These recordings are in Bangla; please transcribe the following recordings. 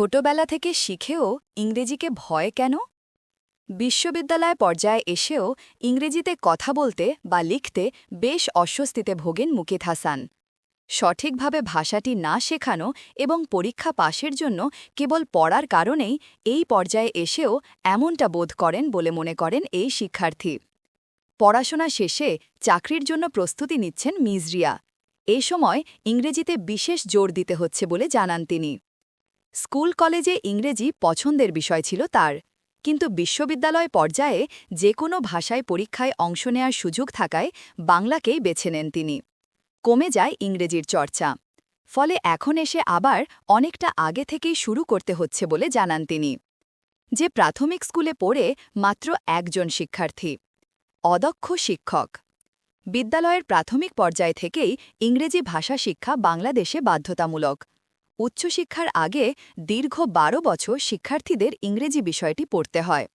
ছোটবেলা থেকে শিখেও ইংরেজিকে ভয় কেন? বিশ্ববিদ্যালয় পর্যায়ে এসেও ইংরেজিতে কথা বলতে বা লিখতে বেশ অস্বস্তিতে ভোগেন মুকিত হাসান। সঠিকভাবে ভাষাটি না শেখানো এবং পরীক্ষা পাশের জন্য কেবল পড়ার কারণেই এই পর্যায়ে এসেও এমনটা বোধ করেন বলে মনে করেন এই শিক্ষার্থী। পড়াশোনা শেষে চাকরির জন্য প্রস্তুতি নিচ্ছেন মিজরিয়া। এ সময় ইংরেজিতে বিশেষ জোর দিতে হচ্ছে বলে জানান তিনি। স্কুল কলেজে ইংরেজি পছন্দের বিষয় ছিল তার। কিন্তু বিশ্ববিদ্যালয় পর্যায়ে যে কোনো ভাষায় পরীক্ষায় অংশ নেওয়ার সুযোগ থাকায় বাংলাকেই বেছে নেন তিনি। কমে যায় ইংরেজির চর্চা। ফলে এখন এসে আবার অনেকটা আগে থেকেই শুরু করতে হচ্ছে বলে জানান তিনি। যে প্রাথমিক স্কুলে পড়ে মাত্র একজন শিক্ষার্থী। অদক্ষ শিক্ষক। বিদ্যালয়ের প্রাথমিক পর্যায় থেকেই ইংরেজি ভাষা শিক্ষা বাংলাদেশে বাধ্যতামূলক। উচ্চশিক্ষার আগে দীর্ঘ বারো বছর শিক্ষার্থীদের ইংরেজি বিষয়টি পড়তে হয়।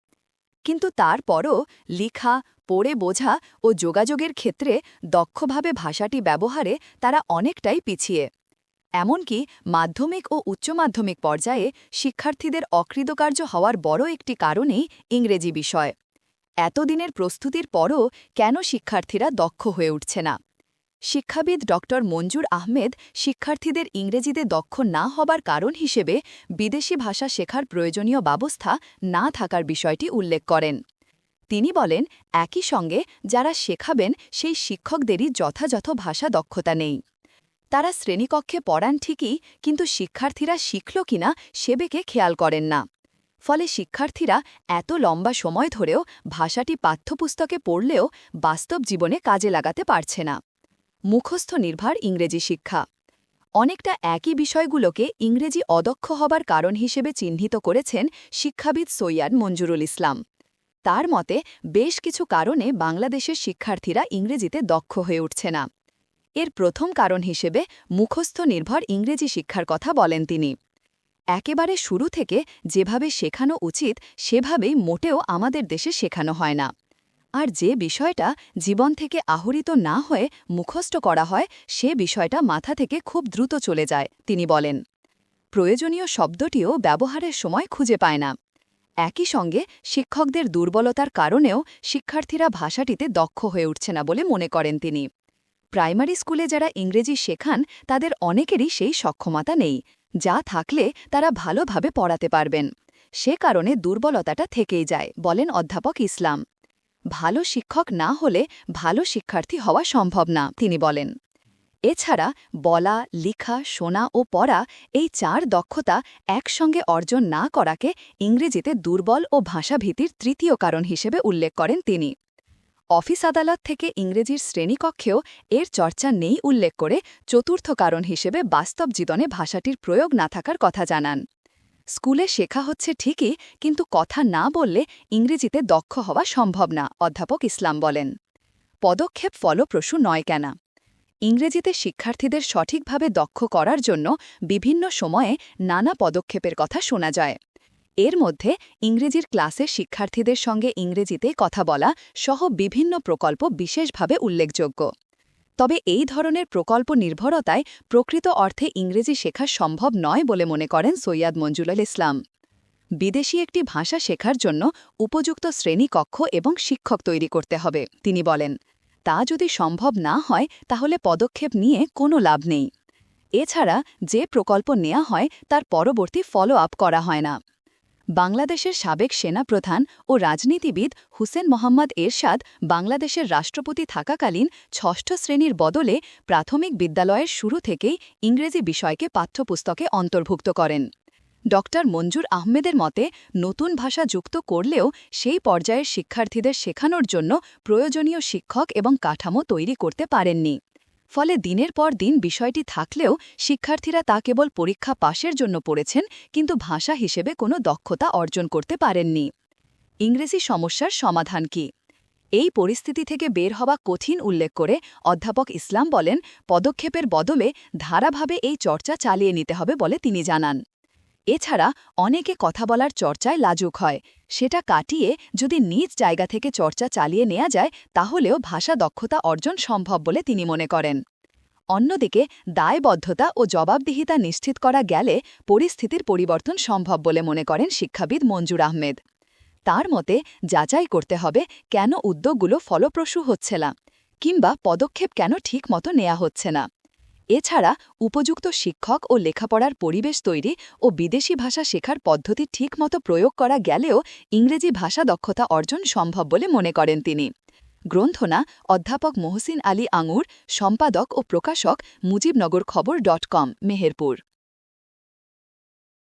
কিন্তু তারপরও লিখা, পড়ে বোঝা ও যোগাযোগের ক্ষেত্রে দক্ষভাবে ভাষাটি ব্যবহারে তারা অনেকটাই পিছিয়ে। এমনকি মাধ্যমিক ও উচ্চ মাধ্যমিক পর্যায়ে শিক্ষার্থীদের অকৃতকার্য হওয়ার বড় একটি কারণেই ইংরেজি বিষয়। এতদিনের প্রস্তুতির পরও কেন শিক্ষার্থীরা দক্ষ হয়ে উঠছে না? শিক্ষাবিদ ড. মঞ্জুর আহমেদ শিক্ষার্থীদের ইংরেজিতে দক্ষ না হবার কারণ হিসেবে বিদেশি ভাষা শেখার প্রয়োজনীয় ব্যবস্থা না থাকার বিষয়টি উল্লেখ করেন। তিনি বলেন, একই সঙ্গে যারা শেখাবেন সেই শিক্ষকদেরই যথাযথ ভাষা দক্ষতা নেই। তারা শ্রেণীকক্ষে পড়ান ঠিকই, কিন্তু শিক্ষার্থীরা শিখল কিনা সেবেকে খেয়াল করেন না। ফলে শিক্ষার্থীরা এত লম্বা সময় ধরেও ভাষাটি পাঠ্যপুস্তকে পড়লেও বাস্তব জীবনে কাজে লাগাতে পারছে না। মুখস্থ নির্ভর ইংরেজি শিক্ষা। অনেকটা একই বিষয়গুলোকে ইংরেজি অদক্ষ হবার কারণ হিসেবে চিহ্নিত করেছেন শিক্ষাবিদ সৈয়াদ মঞ্জুরুল ইসলাম। তার মতে, বেশ কিছু কারণে বাংলাদেশের শিক্ষার্থীরা ইংরেজিতে দক্ষ হয়ে উঠছে না। এর প্রথম কারণ হিসেবে মুখস্থ নির্ভর ইংরেজি শিক্ষার কথা বলেন তিনি। একেবারে শুরু থেকে যেভাবে শেখানো উচিত, সেভাবেই মোটেও আমাদের দেশে শেখানো হয় না। আর যে বিষয়টা জীবন থেকে আহরিত না হয়ে মুখস্থ করা হয়, সে বিষয়টা মাথা থেকে খুব দ্রুত চলে যায়, তিনি বলেন। প্রয়োজনীয় শব্দটিও ব্যবহারের সময় খুঁজে পায় না। একই সঙ্গে শিক্ষকদের দুর্বলতার কারণেও শিক্ষার্থীরা ভাষাটিতে দক্ষ হয়ে উঠছে না বলে মনে করেন তিনি। প্রাইমারি স্কুলে যারা ইংরেজি শেখান, তাদের অনেকেরই সেই সক্ষমতা নেই, যা থাকলে তারা ভালোভাবে পড়াতে পারবেন। সে কারণে দুর্বলতাটা থেকেই যায়, বলেন অধ্যাপক ইসলাম। ভালো শিক্ষক না হলে ভালো শিক্ষার্থী হওয়া সম্ভব না, তিনি বলেন। এছাড়া বলা, লিখা, শোনা ও পড়া এই চার দক্ষতা একসঙ্গে অর্জন না করাকে ইংরেজিতে দুর্বল ও ভাষাভীতির তৃতীয় কারণ হিসেবে উল্লেখ করেন তিনি। অফিস আদালত থেকে ইংরেজির শ্রেণীকক্ষেও এর চর্চা নেই উল্লেখ করে চতুর্থ কারণ হিসেবে বাস্তব জীবনে ভাষাটির প্রয়োগ না থাকার কথা জানান। স্কুলে শেখা হচ্ছে ঠিকই, কিন্তু কথা না বললে ইংরেজিতে দক্ষ হওয়া সম্ভব না, অধ্যাপক ইসলাম বলেন। পদক্ষেপ ফলপ্রসূ নয় কেনা? ইংরেজিতে শিক্ষার্থীদের সঠিকভাবে দক্ষ করার জন্য বিভিন্ন সময়ে নানা পদক্ষেপের কথা শোনা যায়। এর মধ্যে ইংরেজির ক্লাসে শিক্ষার্থীদের সঙ্গে ইংরেজিতে কথা বলা সহ বিভিন্ন প্রকল্প বিশেষভাবে উল্লেখযোগ্য। তবে এই ধরনের প্রকল্প নির্ভরতায় প্রকৃত অর্থে ইংরেজি শেখা সম্ভব নয় বলে মনে করেন সৈয়াদ মঞ্জুলাল ইসলাম। বিদেশি একটি ভাষা শেখার জন্য উপযুক্ত শ্রেণীকক্ষ এবং শিক্ষক তৈরি করতে হবে, তিনি বলেন। তা যদি সম্ভব না হয়, তাহলে পদক্ষেপ নিয়ে কোনো লাভ নেই। এছাড়া যে প্রকল্প নেওয়া হয়, তার পরবর্তী ফলো আপ করা হয় না। বাংলাদেশের সাবেক সেনাপ্রধান ও রাজনীতিবিদ হুসেন মোহাম্মদ এরশাদ বাংলাদেশের রাষ্ট্রপতি থাকাকালীন ষষ্ঠ শ্রেণির বদলে প্রাথমিক বিদ্যালয়ের শুরু থেকেই ইংরেজি বিষয়কে পাঠ্যপুস্তকে অন্তর্ভুক্ত করেন। ড. মঞ্জুর আহমেদের মতে, নতুন ভাষা যুক্ত করলেও সেই পর্যায়ের শিক্ষার্থীদের শেখানোর জন্য প্রয়োজনীয় শিক্ষক এবং কাঠামো তৈরি করতে পারেননি। ফলে দিনের পর দিন বিষয়টি থাকলেও শিক্ষার্থীরা তা কেবল পরীক্ষা পাশের জন্য পড়েছেন, কিন্তু ভাষা হিসেবে কোনো দক্ষতা অর্জন করতে পারেননি। ইংরেজি সমস্যার সমাধান কি? এই পরিস্থিতি থেকে বের হওয়া কঠিন উল্লেখ করে অধ্যাপক ইসলাম বলেন, পদক্ষেপের বদলে ধারাভাবে এই চর্চা চালিয়ে নিতে হবে বলে তিনি জানান। এছাড়া অনেকে কথা বলার চর্চায় লাজুক হয়। সেটা কাটিয়ে যদি নিজ জায়গা থেকে চর্চা চালিয়ে নেওয়া যায়, তাহলেও ভাষা দক্ষতা অর্জন সম্ভব বলে তিনি মনে করেন। অন্যদিকে, দায়বদ্ধতা ও জবাবদিহিতা নিশ্চিত করা গেলে পরিস্থিতির পরিবর্তন সম্ভব বলে মনে করেন শিক্ষাবিদ মঞ্জুর আহমেদ। তার মতে, যাচাই করতে হবে কেন উদ্যোগগুলো ফলপ্রসূ হচ্ছে না, কিংবা পদক্ষেপ কেন ঠিকমতো নেওয়া হচ্ছে না। এছাড়া উপযুক্ত শিক্ষক ও লেখাপড়ার পরিবেশ তৈরি ও বিদেশি ভাষা শেখার পদ্ধতি ঠিকমতো প্রয়োগ করা গেলেও ইংরেজি ভাষা দক্ষতা অর্জন সম্ভব বলে মনে করেন তিনি। গ্রন্থনা অধ্যাপক মোহসিন আলী আঙুর, সম্পাদক ও প্রকাশক মুজিবনগর খবর ডট কম, মেহেরপুর।